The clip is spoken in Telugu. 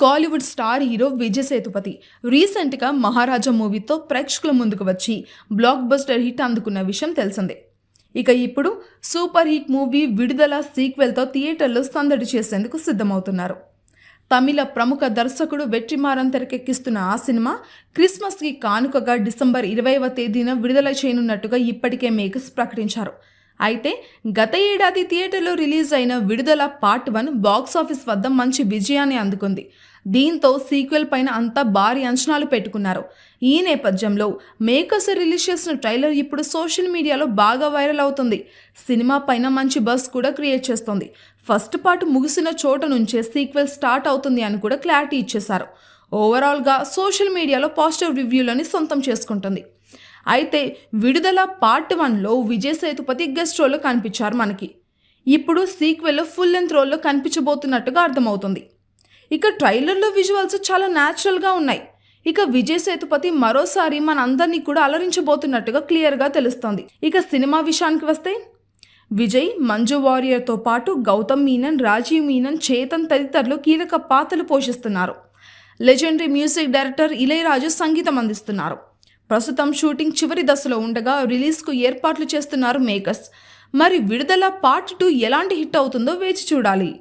Kollywood star hero Vijay Sethupathi రీసెంట్గా మహారాజా మూవీతో ప్రేక్షకుల ముందుకు వచ్చి బ్లాక్ బస్టర్ హిట్ అందుకున్న విషయం తెలిసిందే. ఇక ఇప్పుడు సూపర్ హిట్ మూవీ విడుదల సీక్వెల్తో థియేటర్లో సందడి చేసేందుకు సిద్ధమవుతున్నారు. తమిళ ప్రముఖ దర్శకుడు వెట్రిమారన్ తెరకెక్కిస్తున్న ఆ సినిమా క్రిస్మస్కి కానుకగా డిసెంబర్ ఇరవైవ తేదీన విడుదల చేయనున్నట్టుగా ఇప్పటికే మేకర్స్ ప్రకటించారు. అయితే గత ఏడాది థియేటర్లో రిలీజ్ అయిన విడుదల పార్ట్ వన్ బాక్సాఫీస్ వద్ద మంచి విజయాన్ని అందుకుంది. దీంతో సీక్వెల్ పైన అంతా భారీ అంచనాలు పెట్టుకున్నారు. ఈ నేపథ్యంలో మేకర్స్ రిలీజ్ చేసిన ట్రైలర్ ఇప్పుడు సోషల్ మీడియాలో బాగా వైరల్ అవుతుంది. సినిమా పైన మంచి బస్ కూడా క్రియేట్ చేస్తుంది. ఫస్ట్ పార్ట్ ముగిసిన చోట నుంచే సీక్వెల్ స్టార్ట్ అవుతుంది అని కూడా క్లారిటీ ఇచ్చేశారు. ఓవరాల్గా సోషల్ మీడియాలో పాజిటివ్ రివ్యూలని సొంతం చేసుకుంటుంది. అయితే విడుదల పార్ట్ వన్లో విజయ్ సేతుపతి గెస్ట్ రోల్లో కనిపించారు మనకి. ఇప్పుడు సీక్వెల్లో ఫుల్ లెంత్ రోల్లో కనిపించబోతున్నట్టుగా అర్థమవుతుంది. ఇక ట్రైలర్లో విజువల్స్ చాలా న్యాచురల్గా ఉన్నాయి. ఇక విజయ్ సేతుపతి మరోసారి మనందరినీ కూడా అలరించబోతున్నట్టుగా క్లియర్గా తెలుస్తోంది. ఇక సినిమా విషయానికి వస్తే విజయ్ మంజు వారియర్తో పాటు గౌతమ్ మీనన్ రాజీవ్ మీనన్ చేతన్ తదితరులు కీలక పాత్రలు పోషిస్తున్నారు. లెజెండరీ మ్యూజిక్ డైరెక్టర్ ఇళయరాజు సంగీతం అందిస్తున్నారు. ప్రస్తుతం షూటింగ్ చివరి దశలో ఉండగా రిలీజ్కు ఏర్పాట్లు చేస్తున్నారు మేకర్స్. మరి విడుదల పార్ట్ టూ ఎలాంటి హిట్ అవుతుందో వేచి చూడాలి.